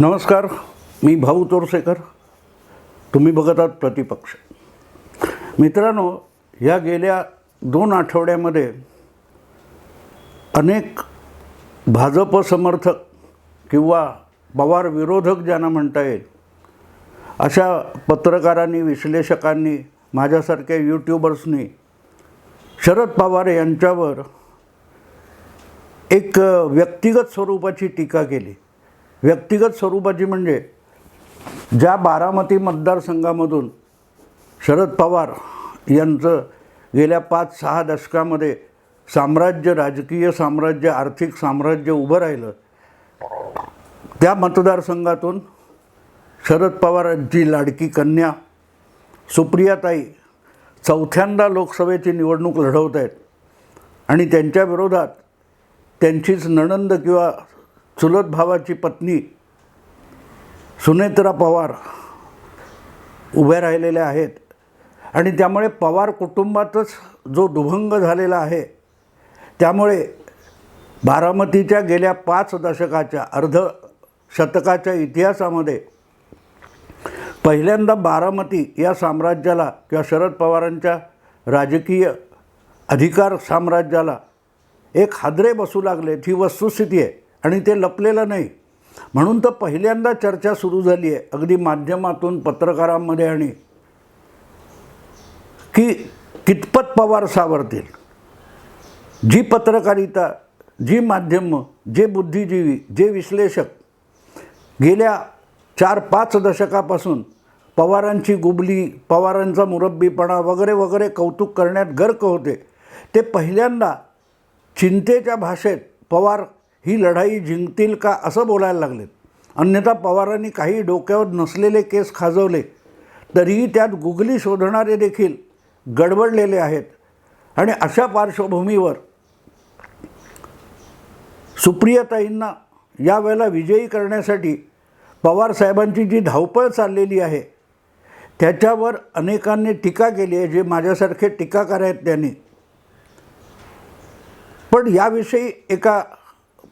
नमस्कार मी भाऊ तोरसेकर. तुम्ही बघत आहात प्रतिपक्ष. मित्रांनो ह्या गेल्या दोन आठवड्यामध्ये अनेक भाजप समर्थक किंवा पवार विरोधक ज्यांना म्हणता येईल अशा पत्रकारांनी विश्लेषकांनी माझ्यासारख्या यूट्यूबर्सनी शरद पवार यांच्यावर एक व्यक्तिगत स्वरूपाची टीका केली. व्यक्तिगत स्वरूपाची म्हणजे ज्या बारामती मतदारसंघामधून शरद पवार यांचं गेल्या पाच सहा दशकामध्ये साम्राज्य राजकीय साम्राज्य आर्थिक साम्राज्य उभं राहिलं त्या मतदारसंघातून शरद पवारांची लाडकी कन्या सुप्रियाताई चौथ्यांदा लोकसभेची निवडणूक लढवत आहेत. आणि त्यांच्या विरोधात त्यांचीच नणंद किंवा चुलत भावाची पत्नी सुनेत्रा पवार उभ्या राहिलेल्या आहेत. आणि त्यामुळे पवार कुटुंबातच जो दुभंग झालेला आहे त्यामुळे बारामतीच्या गेल्या पाच दशकाच्या अर्ध शतकाच्या इतिहासामध्ये पहिल्यांदा बारामती या साम्राज्याला किंवा शरद पवारांच्या राजकीय अधिकार साम्राज्याला एक हादरे बसू लागलेत ही वस्तुस्थिती आहे. आणि ते लपलेलं नाही. म्हणून तर पहिल्यांदा चर्चा सुरू झाली आहे. अगदी माध्यमातून पत्रकारांमध्ये आणि की कितपत पवार सावरतील. जी पत्रकारिता जी माध्यमं जे बुद्धिजीवी जे विश्लेषक गेल्या चार पाच दशकापासून पवारांची गुबली पवारांचा मुरब्बीपणा वगैरे वगैरे कौतुक करण्यात गर्क होते. ते पहिल्यांदा चिंतेच्या भाषेत पवार ही लढाई जिंकतील का असं बोलायला लागलेत. अन्यथा पवारांनी काही डोक्यावर नसलेले केस खाजवले तरीही त्यात गुगली शोधणारे देखील गडबडलेले आहेत. आणि अशा पार्श्वभूमीवर सुप्रियाताईंना यावेळेला विजयी करण्यासाठी पवारसाहेबांची जी धावपळ चाललेली आहे त्याच्यावर अनेकांनी टीका केली आहे जे माझ्यासारखे टीकाकार आहेत त्यांनी. पण याविषयी एका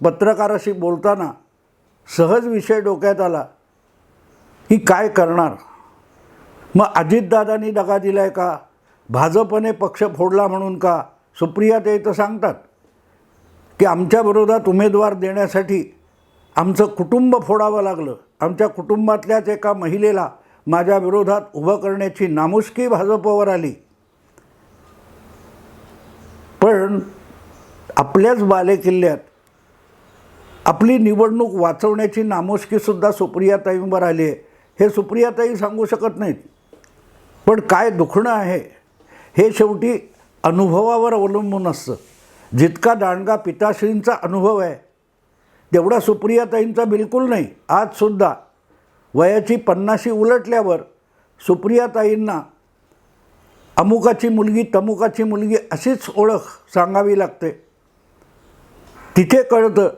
पत्रकाराशी बोलताना सहज विषय डोक्यात आला की काय करणार? मग अजितदादांनी दगा दिला आहे का? भाजपने पक्ष फोडला म्हणून का? सुप्रिया ते तर सांगतात की आमच्या विरोधात उमेदवार देण्यासाठी आमचं कुटुंब फोडावं लागलं. आमच्या कुटुंबातल्याच एका महिलेला माझ्या विरोधात उभं करण्याची नामुष्की भाजपवर आली. पण आपल्याच बालेकिल्ल्यात आपली निवडणूक वाचवण्याची नामुष्कीसुद्धा सुप्रियाताईंवर आली आहे. हे सुप्रियाताई सांगू शकत नाहीत. पण काय दुखणं आहे हे शेवटी अनुभवावर अवलंबून असतं. जितका दांडगा पिताश्रींचा अनुभव आहे तेवढा सुप्रियाताईंचा बिलकुल नाही. आजसुद्धा वयाची पन्नाशी उलटल्यावर सुप्रियाताईंना अमुकाची मुलगी तमुकाची मुलगी अशीच ओळख सांगावी लागते. तिथे कळतं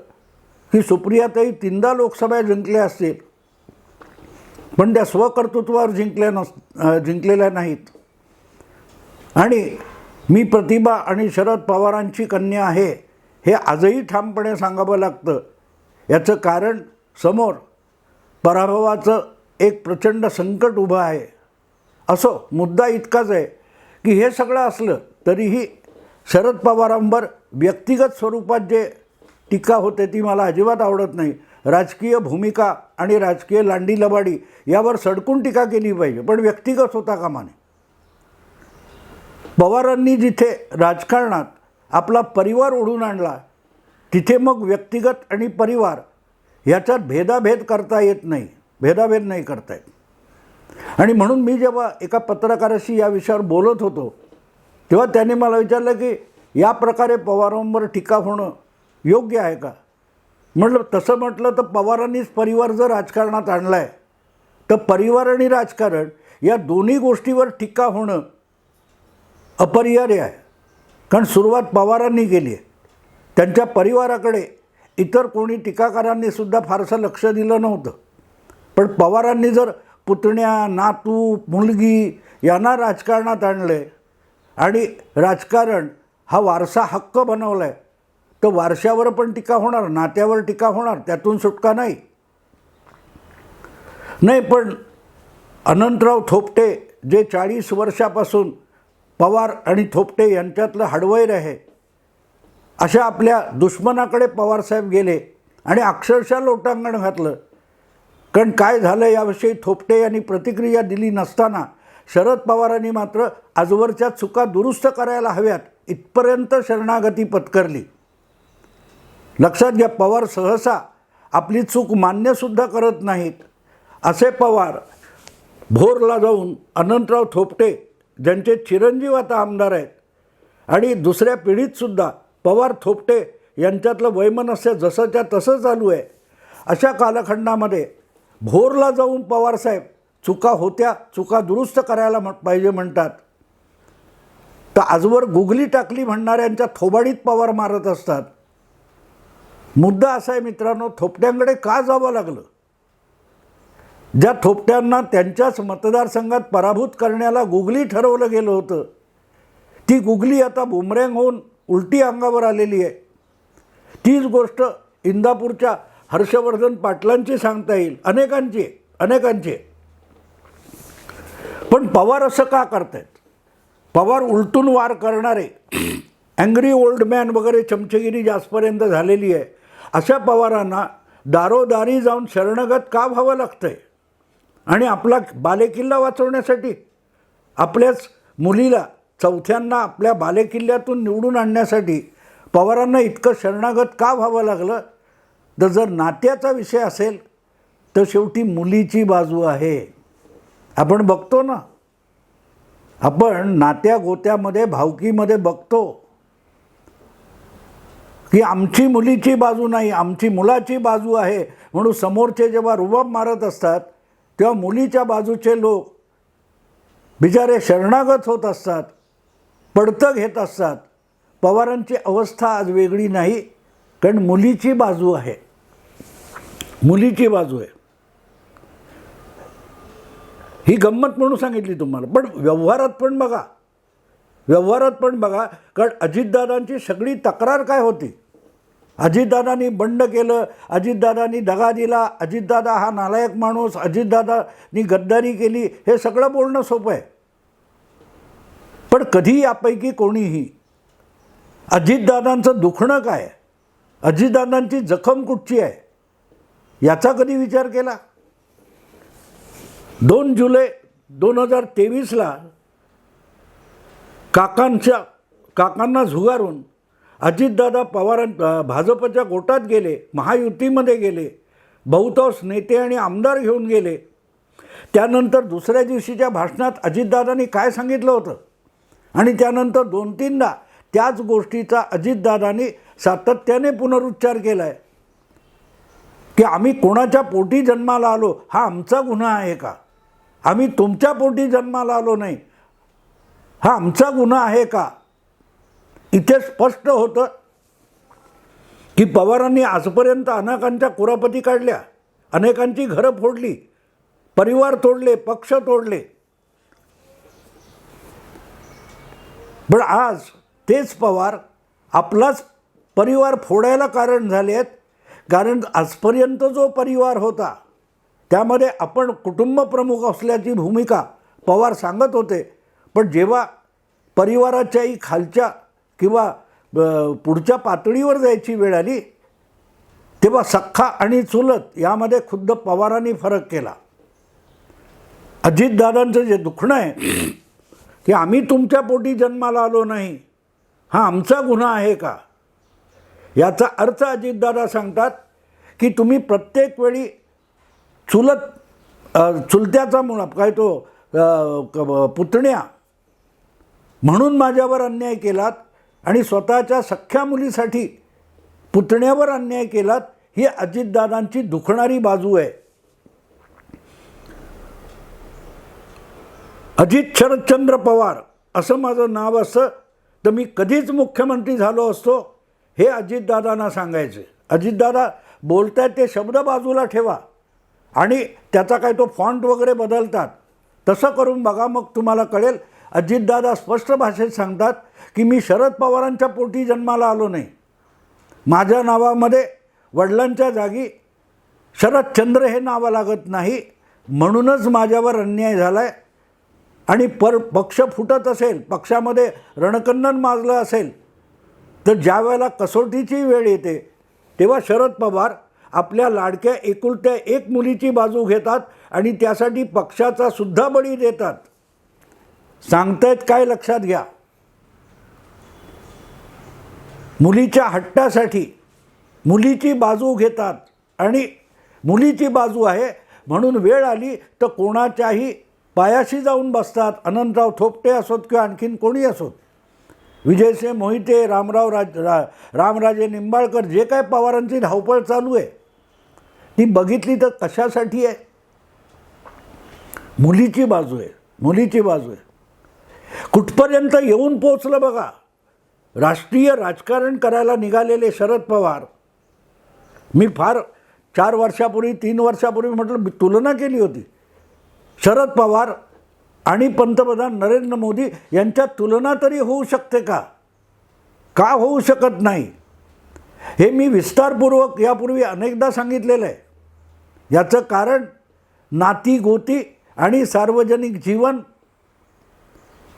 की सुप्रियाताई तीनदा लोकसभा जिंकल्या असतील पण त्या स्वकर्तृत्वावर जिंकल्या नस जिंकलेल्या नाहीत. आणि मी प्रतिभा आणि शरद पवारांची कन्या आहे हे आजही ठामपणे सांगावं लागतं. याचं कारण समोर पराभवाचं एक प्रचंड संकट उभं आहे. असो मुद्दा इतकाच आहे की हे सगळं असलं तरीही शरद पवारांवर व्यक्तिगत स्वरूपात जे टीका होते ती मला अजिबात आवडत नाही. राजकीय भूमिका आणि राजकीय लांडी लबाडी यावर सडकून टीका केली पाहिजे पण व्यक्तिगत होता कामा नये पवारांनी जिथे राजकारणात आपला परिवार ओढून आणला तिथे मग व्यक्तिगत आणि परिवार याच्यात भेदाभेद करता येत नाही भेदाभेद नाही करता येत. आणि म्हणून मी जेव्हा एका पत्रकाराशी या विषयावर बोलत होतो तेव्हा त्याने मला विचारलं की या प्रकारे पवारांवर टीका होणं योग्य आहे का? म्हटलं तसं म्हटलं तर पवारांनीच परिवार जर राजकारणात आणला आहे तर परिवार आणि राजकारण या दोन्ही गोष्टीवर टीका होणं अपरिहार्य आहे. कारण सुरुवात पवारांनी केली आहे. त्यांच्या परिवाराकडे इतर कोणी टीकाकारांनी सुद्धा फारसं लक्ष दिलं नव्हतं. पण पवारांनी जर पुतण्या नातू मुलगी यांना राजकारणात आणलं आहे आणि राजकारण हा वारसा हक्क बनवला आहे तर वारशावर पण टीका होणार नात्यावर टीका होणार त्यातून सुटका नाही. नाही पण अनंतराव थोपटे जे चाळीस वर्षापासून पवार आणि थोपटे यांच्यातलं हडवैर आहे अशा आपल्या दुश्मनाकडे पवारसाहेब गेले आणि अक्षरशः लोटांगण घातलं. कारण काय झालं याविषयी थोपटे यांनी प्रतिक्रिया दिली नसताना शरद पवारांनी मात्र आजवरच्या चुका दुरुस्त करायला हव्यात इथपर्यंत शरणागती पत्करली. लक्षात घ्या पवार सहसा आपली चूक मान्यसुद्धा करत नाहीत. असे पवार भोरला जाऊन अनंतराव थोपटे ज्यांचे चिरंजीव आता आमदार आहेत आणि दुसऱ्या पिढीतसुद्धा पवार थोपटे यांच्यातलं वैमनस्य जसंच्या तसं चालू आहे. अशा कालखंडामध्ये भोरला जाऊन पवारसाहेब चुका होत्या चुका दुरुस्त करायला म्हण पाहिजे म्हणतात. तर आजवर गुगली टाकली म्हणणाऱ्यांच्या थोबाडीत पवार मारत असतात. मुद्दा असा आहे मित्रांनो थोपट्यांकडे का जावं लागलं? ज्या थोपट्यांना त्यांच्याच मतदारसंघात पराभूत करण्याला गुगली ठरवलं गेलं होतं ती गुगली आता बुमरँग होऊन उलटी अंगावर आलेली आहे. तीच गोष्ट इंदापूरच्या हर्षवर्धन पाटलांची सांगता येईल अनेकांची अनेकांची. आहे. पण पवार असं का करतायत? पवार उलटून वार करणारे अँग्री ओल्ड मॅन वगैरे चमचेगिरी जास्तपर्यंत झालेली आहे. अशा पवारांना दारोदारी जाऊन शरणगत का व्हावं लागतं आहे आणि आपला बालेकिल्ला वाचवण्यासाठी आपल्याच मुलीला चौथ्यांना आपल्या बालेकिल्ल्यातून निवडून आणण्यासाठी पवारांना इतकं शरणागत का व्हावं लागलं? तर जर नात्याचा विषय असेल तर शेवटी मुलीची बाजू आहे. आपण बघतो ना? आपण नात्या गोत्यामध्ये भावकीमध्ये बघतो. की आमची मुलीची बाजू नाही आमची मुलाची बाजू आहे. म्हणून समोरचे जेव्हा रुबाब मारत असतात तेव्हा मुलीच्या बाजूचे लोक बिचारे शरणागत होत असतात पडतं घेत असतात. पवारांची अवस्था आज वेगळी नाही कारण मुलीची बाजू आहे. मुलीची बाजू आहे. ही गंमत म्हणून सांगितली तुम्हाला. पण व्यवहारात पण बघा व्यवहारात पण बघा कारण अजितदादांची सगळी तक्रार काय होती? अजितदादांनी बंड केलं अजितदादांनी दगा दिला अजितदादा हा नालायक माणूस अजितदादांनी गद्दारी केली हे सगळं बोलणं सोपं आहे. पण कधी यापैकी कोणीही अजितदादांचं दुखणं काय अजितदादांची जखम कुठची आहे? याचा कधी विचार केला? दोन जुलै दोन हजार तेवीसला काकांच्या काकांना झुगारून अजितदादा पवारां भाजपच्या गोटात गेले महायुतीमध्ये गेले बहुतांश नेते आणि आमदार घेऊन गेले. त्यानंतर दुसऱ्या दिवशीच्या भाषणात अजितदादांनी काय सांगितलं होतं? आणि त्यानंतर दोन तीनदा त्याच गोष्टीचा अजितदादांनी सातत्याने पुनरुच्चार केला आहे की आम्ही कोणाच्या पोटी जन्माला आलो? हा आमचा गुन्हा आहे का? आम्ही तुमच्या पोटी जन्माला आलो नाही. हा आमचा गुन्हा आहे का? इथे स्पष्ट होतं की पवारांनी आजपर्यंत अनेकांच्या कुरापती काढल्या अनेकांची घरं फोडली परिवार तोडले पक्ष तोडले. पण आज तेच पवार आपलाच परिवार फोडायला कारण झाले आहेत कारण आजपर्यंत जो परिवार होता त्यामध्ये आपण कुटुंबप्रमुख असल्याची भूमिका पवार सांगत होते. पण जेव्हा परिवाराच्याही खालच्या किंवा पुढच्या पातळीवर जायची वेळ आली तेव्हा सख्खा आणि चुलत यामध्ये खुद्द पवारांनी फरक केला. अजितदादांचं जे दुखणं आहे की आम्ही तुमच्या पोटी जन्माला आलो नाही हा आमचा गुन्हा आहे का? याचा अर्थ अजितदादा सांगतात की तुम्ही प्रत्येक वेळी चुलत चुलत्याचा मुळा काय तो क- पुतण्या म्हणून माझ्यावर अन्याय केलात आणि स्वतःच्या सख्ख्या मुलीसाठी पुतण्यावर अन्याय केलात ही अजितदादांची दुखणारी बाजू आहे. अजित शरदचंद्र पवार असं माझं नाव असतं तर मी कधीच मुख्यमंत्री झालो असतो हे अजितदादांना सांगायचे. अजितदादा बोलतायत ते शब्द बाजूला ठेवा. आणि त्याचा काय तो फॉन्ट वगैरे बदलतात. तसं करून बघा मग तुम्हाला कळेल अजितदादा स्पष्ट भाषेत सांगतात की मी शरद पवारांच्या पोटी जन्माला आलो नाही. माझ्या नावामध्ये वडिलांच्या जागी शरदचंद्र हे नावं लागत नाही म्हणूनच माझ्यावर अन्याय झाला आहे आणि पर पक्ष फुटत असेल पक्षामध्ये रणकंदन माजलं असेल तर ज्या वेळेला कसोटीची वेळ येते तेव्हा शरद पवार आपल्या लाडक्या एकुलत्या एक मुलीची बाजू घेतात आणि त्यासाठी पक्षाचा सुद्धा बळी देतात. सांगतायत काय लक्षात घ्या. मुलीच्या हट्टासाठी मुलीची बाजू घेतात आणि मुलीची बाजू आहे म्हणून वेळ आली तर कोणाच्याही पायाशी जाऊन बसतात. अनंतराव थोपटे असोत किंवा आणखीन कोणी असोत? विजयसिंह मोहिते रामराव राज रा रामराजे निंबाळकर जे काय पवारांची धावपळ चालू आहे ती बघितली तर कशासाठी आहे? मुलीची बाजू आहे मुलीची बाजू आहे. कुठपर्यंत येऊन पोचलं बघा. राष्ट्रीय राजकारण करायला निघालेले शरद पवार. मी फार चार वर्षापूर्वी तीन वर्षापूर्वी म्हटलं मी तुलना केली होती. शरद पवार आणि पंतप्रधान नरेंद्र मोदी यांच्यात तुलना तरी होऊ शकते का? का होऊ शकत नाही? हे मी विस्तारपूर्वक यापूर्वी अनेकदा सांगितलेलं आहे. याचं कारण नाती गोती आणि सार्वजनिक जीवन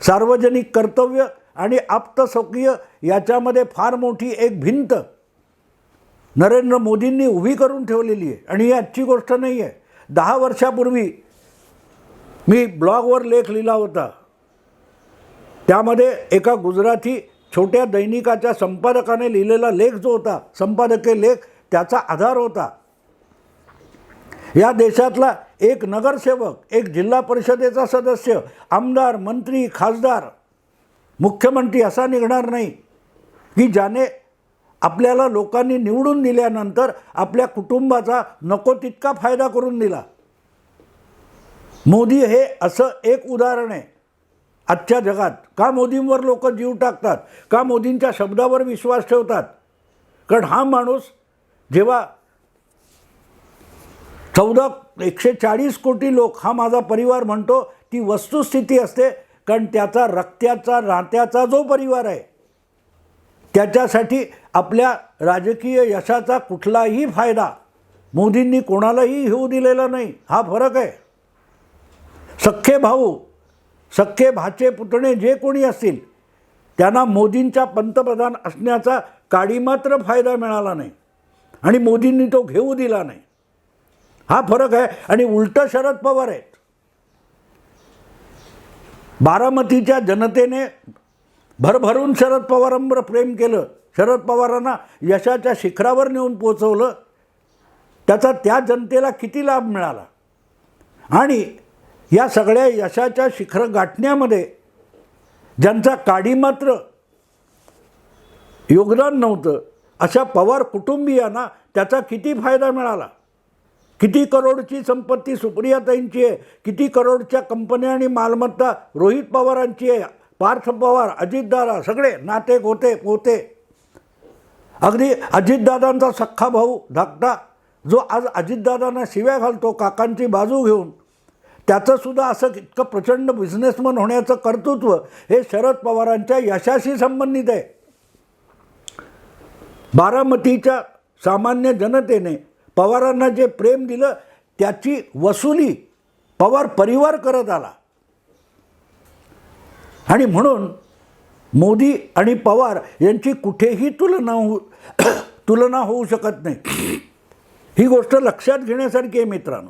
सार्वजनिक कर्तव्य आणि आप्तस्वकीय याच्यामध्ये फार मोठी एक भिंत नरेंद्र मोदींनी उभी करून ठेवलेली आहे. आणि ही आजची गोष्ट नाही आहे. दहा वर्षापूर्वी मी ब्लॉगवर लेख लिहिला होता. त्यामध्ये एका गुजराती छोट्या दैनिकाच्या संपादकाने लिहिलेला लेख जो होता संपादकीय लेख त्याचा आधार होता. या देशातला एक नगरसेवक एक जिल्हा परिषदेचा सदस्य आमदार मंत्री खासदार मुख्यमंत्री असा निघणार नाही. की ज्याने आपल्याला लोकांनी निवडून दिल्यानंतर आपल्या कुटुंबाचा नको तितका फायदा करून दिला. मोदी हे असं एक उदाहरण आहे. आजच्या जगात का मोदींवर लोक जीव टाकतात? का मोदींच्या शब्दावर विश्वास ठेवतात? कारण हा माणूस जेव्हा चौदा एकशे चाळीस कोटी लोक हा माझा परिवार म्हणतो ती वस्तुस्थिती असते कारण त्याचा रक्त्याचा नात्याचा जो परिवार आहे त्याच्यासाठी आपल्या राजकीय यशाचा कुठलाही फायदा मोदींनी कोणालाही घेऊ दिलेला नाही हा फरक आहे. सख्खे भाऊ सख्खे भाचे पुतणे जे कोणी असतील त्यांना मोदींच्या पंतप्रधान असण्याचा काडीमात्र फायदा मिळाला नाही आणि मोदींनी तो घेऊ दिला नाही. हा फरक आहे. आणि उलटं शरद पवार आहेत. बारामतीच्या जनतेने भरभरून शरद पवारांवर प्रेम केलं. शरद पवारांना यशाच्या शिखरावर नेऊन पोचवलं त्याचा त्या जनतेला किती लाभ मिळाला? आणि या सगळ्या यशाच्या शिखर गाठण्यामध्ये ज्यांचा काडी मात्र योगदान नव्हतं अशा पवार कुटुंबियांना त्याचा किती फायदा मिळाला? किती करोडची संपत्ती सुप्रियाताईंची आहे किती करोडच्या कंपन्या आणि मालमत्ता रोहित पवारांची आहे पार्थ पवार अजितदादा सगळे नाते गोते पोते. अगदी अजितदादांचा सख्खा भाऊ धाकटा जो आज अजितदादांना शिव्या घालतो काकांची बाजू घेऊन. त्याचंसुद्धा असं इतकं प्रचंड बिझनेसमन होण्याचं कर्तृत्व हे शरद पवारांच्या यशाशी संबंधित आहे. बारामतीच्या सामान्य जनतेने पवारांना जे प्रेम दिलं त्याची वसुली पवार परिवार करत आला. आणि म्हणून मोदी आणि पवार यांची कुठेही तुलना होऊ तुलना होऊ शकत नाही. ही गोष्ट लक्षात घेण्यासारखी आहे मित्रांनो.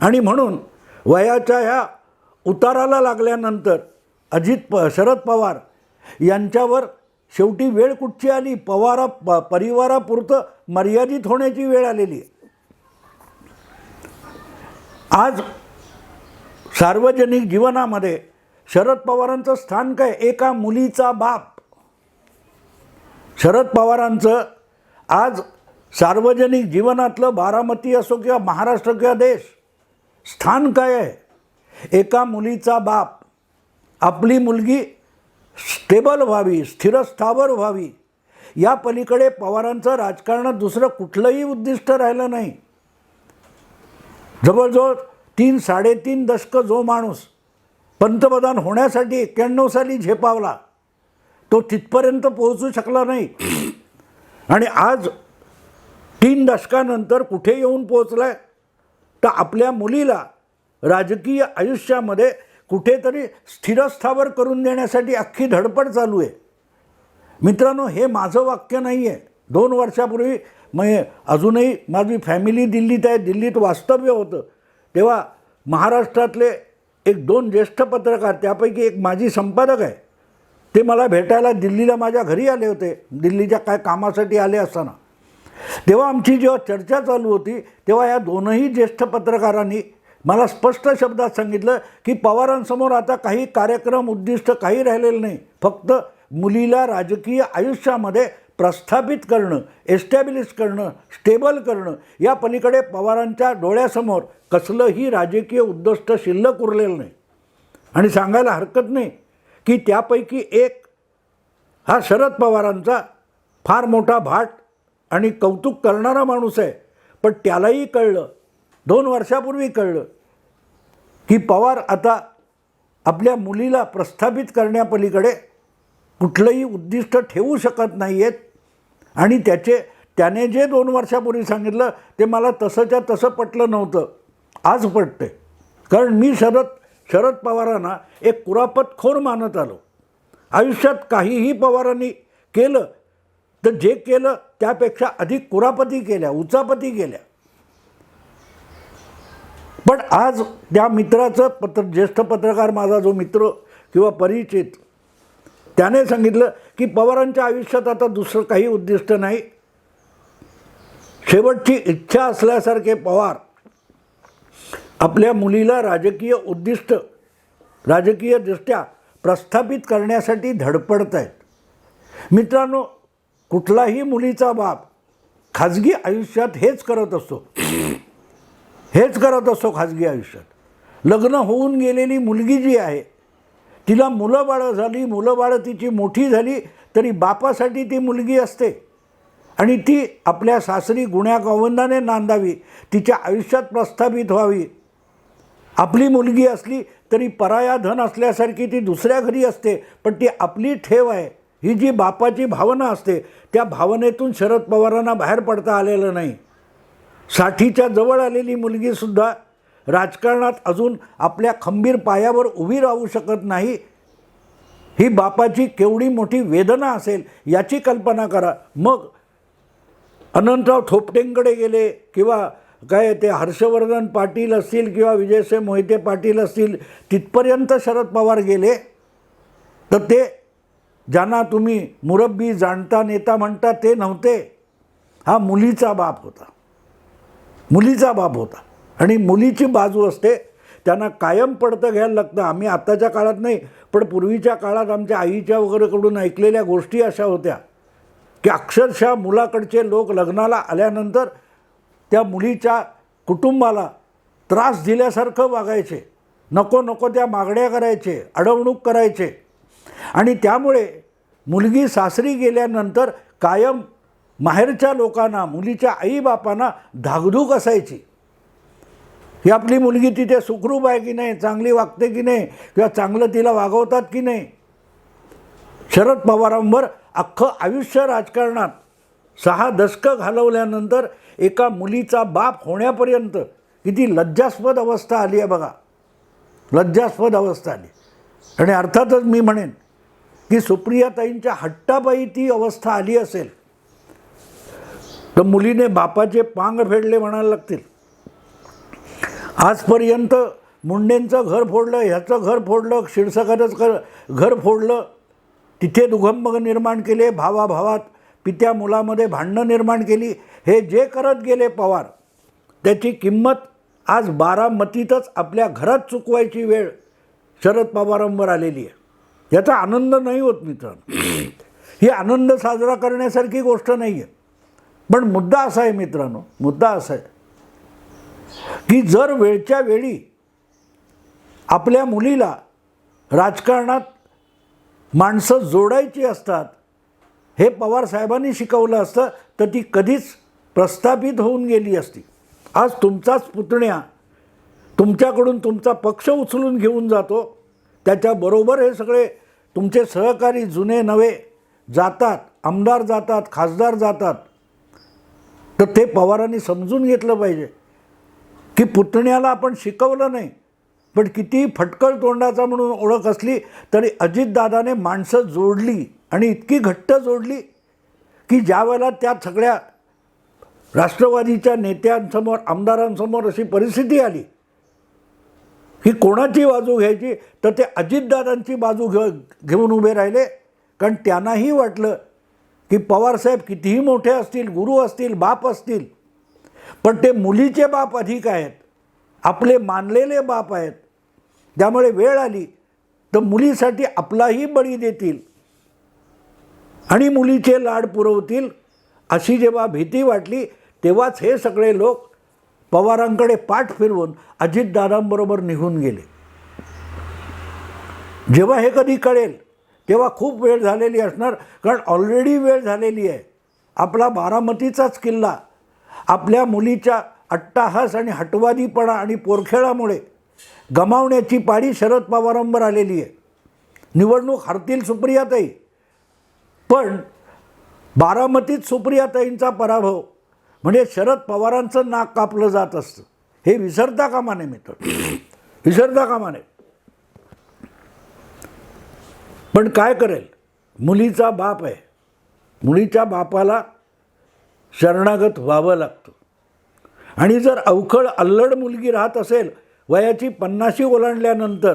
आणि म्हणून वयाच्या ह्या उताराला लागल्यानंतर अजित प शरद पवार यांच्यावर शेवटी वेळ कुठची आली? पवारा प परिवारापुरतं मर्यादित होण्याची वेळ आलेली आहे. आज सार्वजनिक जीवनामध्ये शरद पवारांचं स्थान काय? एका मुलीचा बाप. शरद पवारांचं आज सार्वजनिक जीवनातलं बारामती असो किंवा महाराष्ट्र किंवा देश स्थान काय आहे? एका मुलीचा बाप. आपली मुलगी स्टेबल व्हावी स्थिरस्थावर व्हावी. या पलीकडे पवारांचं राजकारणात दुसरं कुठलंही उद्दिष्ट राहिलं नाही. जवळजवळ तीन साडेतीन दशकं जो माणूस पंतप्रधान होण्यासाठी एक्क्याण्णव साली झेपावला तो तिथपर्यंत पोहोचू शकला नाही. आणि आज तीन दशकानंतर कुठे येऊन पोहोचलाय? आहे तर आपल्या मुलीला राजकीय आयुष्यामध्ये कुठेतरी स्थिरस्थावर करून देण्यासाठी अख्खी धडपड चालू आहे. मित्रांनो हे माझं वाक्य नाही आहे दोन वर्षापूर्वी मग अजूनही माझी फॅमिली दिल्लीत आहे. दिल्लीत वास्तव्य होतं. तेव्हा महाराष्ट्रातले एक दोन ज्येष्ठ पत्रकार त्यापैकी एक माजी संपादक आहे ते मला भेटायला दिल्लीला माझ्या घरी आले होते. दिल्लीच्या काय कामासाठी आले असताना. तेव्हा आमची जेव्हा चर्चा चालू होती तेव्हा या दोनही ज्येष्ठ पत्रकारांनी मला स्पष्ट शब्दात सांगितलं की पवारांसमोर आता काही कार्यक्रम उद्दिष्ट काही राहिलेलं नाही. फक्त मुलीला राजकीय आयुष्यामध्ये प्रस्थापित करणं एस्टॅब्लिश करणं स्टेबल करणं या पलीकडे पवारांच्या डोळ्यासमोर कसलंही राजकीय उद्दिष्ट शिल्लक उरलेलं नाही. आणि सांगायला हरकत नाही की त्यापैकी एक हा शरद पवारांचा फार मोठा भाट आणि कौतुक करणारा माणूस आहे. पण त्यालाही कळलं दोन वर्षापूर्वी कळलं की पवार आता आपल्या मुलीला प्रस्थापित करण्यापलीकडे कुठलंही उद्दिष्ट ठेवू शकत नाही आहेत आणि त्याचे त्याने जे दोन वर्षापूर्वी सांगितलं ते मला तसंच्या तसं पटलं नव्हतं. आज पटते कारण मी शरद शरद पवारांना एक कुरापतखोर मानत आलो. आयुष्यात काहीही पवारांनी केलं तर जे केलं त्यापेक्षा अधिक कुरापती केल्या उचापती केल्या. पण आज त्या मित्राचं पत्र ज्येष्ठ पत्रकार माझा जो मित्र किंवा परिचित त्याने सांगितलं की पवारांच्या आयुष्यात आता दुसरं काही उद्दिष्ट नाही. शेवटची इच्छा असल्यासारखे पवार आपल्या मुलीला राजकीय उद्दिष्ट राजकीयदृष्ट्या प्रस्थापित करण्यासाठी धडपडत आहेत. मित्रांनो कुठलाही मुलीचा बाप खाजगी आयुष्यात हेच करत असतो. हेच करत असतो खाजगी आयुष्यात. लग्न होऊन गेलेली मुलगी जी आहे तिला मुलं बाळं झाली मुलं बाळं तिची मोठी झाली तरी बापासाठी ती मुलगी असते. आणि ती आपल्या सासरी गुण्या गोविंदाने नांदावी तिच्या आयुष्यात प्रस्थापित व्हावी. आपली मुलगी असली तरी पराया धन असल्यासारखी ती दुसऱ्या घरी असते पण ती आपली ठेव आहे. ही जी बापाची भावना असते त्या भावनेतून शरद पवारांना बाहेर पडता आलेलं नाही. साठीच्या जवळ आलेली मुलगीसुद्धा राजकारणात अजून आपल्या खंबीर पायावर उभी राहू शकत नाही. ही बापाची केवढी मोठी वेदना असेल याची कल्पना करा. मग अनंतराव थोपटेंकडे गेले किंवा काय ते हर्षवर्धन पाटील असतील किंवा विजयसिंह मोहिते पाटील असतील तिथपर्यंत शरद पवार गेले. तर ते ज्यांना तुम्ही मुरब्बी जाणता नेता म्हणता ते नव्हते. हा मुलीचा बाप होता. मुलीचा बाप होता. आणि मुलीची बाजू असते त्यांना कायम पडतं घ्यायला लागतं. आम्ही आत्ताच्या काळात नाही पण पूर्वीच्या काळात आमच्या आईच्या वगैरेकडून ऐकलेल्या गोष्टी अशा होत्या की अक्षरशः मुलाकडचे लोक लग्नाला आल्यानंतर त्या मुलीच्या कुटुंबाला त्रास दिल्यासारखं वागायचे. नको नको त्या मागण्या करायचे अडवणूक करायचे. आणि त्यामुळे मुलगी सासरी गेल्यानंतर कायम माहेरच्या लोकांना मुलीच्या आईबापांना धाकधूक असायची. ही आपली मुलगी तिथे सुखरूप आहे की नाही चांगली वागते की नाही किंवा चांगलं तिला वागवतात की नाही? शरद पवारांवर अख्खं आयुष्य राजकारणात सहा दशकं घालवल्यानंतर एका मुलीचा बाप होण्यापर्यंत किती लज्जास्पद अवस्था आली आहे बघा. लज्जास्पद अवस्था आली. आणि अर्थातच मी म्हणेन की सुप्रियाताईंच्या हट्टाबाई ती अवस्था आली असेल. तर मुलीने बापाचे पांग फेडले म्हणायला लागतील. आजपर्यंत मुंडेंचं घर फोडलं ह्याचं घर फोडलं क्षीरसागरच घर घर फोडलं तिथे दुघंब निर्माण केले भावाभावात पित्या मुलामध्ये भांडणं निर्माण केली हे जे करत गेले पवार त्याची किंमत आज बारामतीतच आपल्या घरात चुकवायची वेळ शरद पवारांवर आलेली आहे. याचा आनंद नाही होत मित्रांनो. ही आनंद साजरा करण्यासारखी गोष्ट नाही आहे पण मुद्दा असा आहे मित्रांनो मुद्दा असा आहे की जर वेळच्या वेळी आपल्या मुलीला राजकारणात माणसं जोडायची असतात हे पवार साहेबांनी शिकवलं असतं तर ती कधीच प्रस्थापित होऊन गेली असती. आज तुमचाच पुतण्या तुमच्याकडून तुमचा पक्ष उचलून घेऊन जातो त्याच्याबरोबर हे सगळे तुमचे सहकारी जुने नवे जातात आमदार जातात खासदार जातात तर ते पवारांनी समजून घेतलं पाहिजे. की पुतण्याला आपण शिकवलं नाही पण किती फटकळ तोंडाचा म्हणून ओळख असली तरी अजितदादाने माणसं जोडली आणि इतकी घट्ट जोडली की ज्या वेळेला त्या सगळ्या राष्ट्रवादीच्या नेत्यांसमोर आमदारांसमोर अशी परिस्थिती आली ही कोणाची बाजू घ्यायची तर ते अजितदादांची बाजू घे घेऊन उभे राहिले. कारण त्यांनाही वाटलं की पवारसाहेब कितीही मोठे असतील गुरु असतील बाप असतील पण ते मुलीचे बाप अधिक आहेत आपले मानलेले बाप आहेत. त्यामुळे वेळ आली तर मुलीसाठी आपलाही बळी देतील आणि मुलीचे लाड पुरवतील अशी जेव्हा भीती वाटली तेव्हाच हे सगळे लोक पवारांकडे पाठ फिरवून अजितदादांबरोबर निघून गेले. जेव्हा हे कधी कळेल तेव्हा खूप वेळ झालेली असणार? कारण ऑलरेडी वेळ झालेली आहे. आपला बारामतीचाच किल्ला आपल्या मुलीच्या अट्टाहास आणि हटवादीपणा आणि पोरखेळामुळे गमावण्याची पाळी शरद पवारांवर आलेली आहे. निवडणूक हरतील सुप्रियाताई पण बारामतीत सुप्रियाताईंचा पराभव म्हणजे शरद पवारांचं नाक कापलं जात असतं. हे विसरता कामा नये मित्र विसरता कामा नये. पण काय करेल? मुलीचा बाप आहे. मुलीच्या बापाला शरणागत व्हावं लागतं. आणि जर अवखळ अल्लड मुलगी राहत असेल वयाची पन्नाशी ओलांडल्यानंतर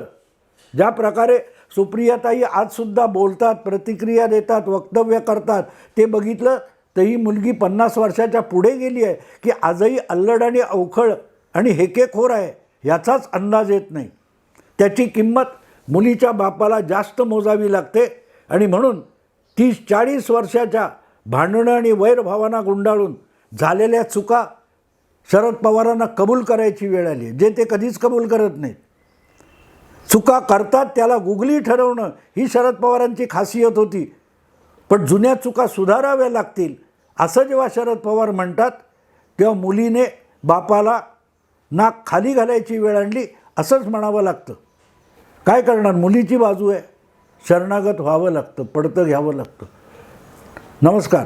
ज्या प्रकारे सुप्रियाताई आजसुद्धा बोलतात प्रतिक्रिया देतात वक्तव्य करतात ते बघितलं तर ही मुलगी पन्नास वर्षाच्या पुढे गेली आहे की आजही अल्लड आणि अवखळ आणि हेकेखोर आहे याचाच अंदाज येत नाही. त्याची किंमत मुलीच्या बापाला जास्त मोजावी लागते आणि म्हणून तीस चाळीस वर्षाच्या भांडणं आणि वैरभावांना गुंडाळून झालेल्या चुका शरद पवारांना कबूल करायची वेळ आली जे ते कधीच कबूल करत नाहीत. चुका करतात त्याला गुगली ठरवणं ही शरद पवारांची खासियत होती. पण जुन्या चुका सुधाराव्या लागतील असं जेव्हा शरद पवार म्हणतात तेव्हा मुलीने बापाला नाक खाली घालायची वेळ आणली असंच म्हणावं लागतं. काय करणार? मुलीची बाजू आहे. शरणागत व्हावं लागतं पडतं घ्यावं लागतं. नमस्कार.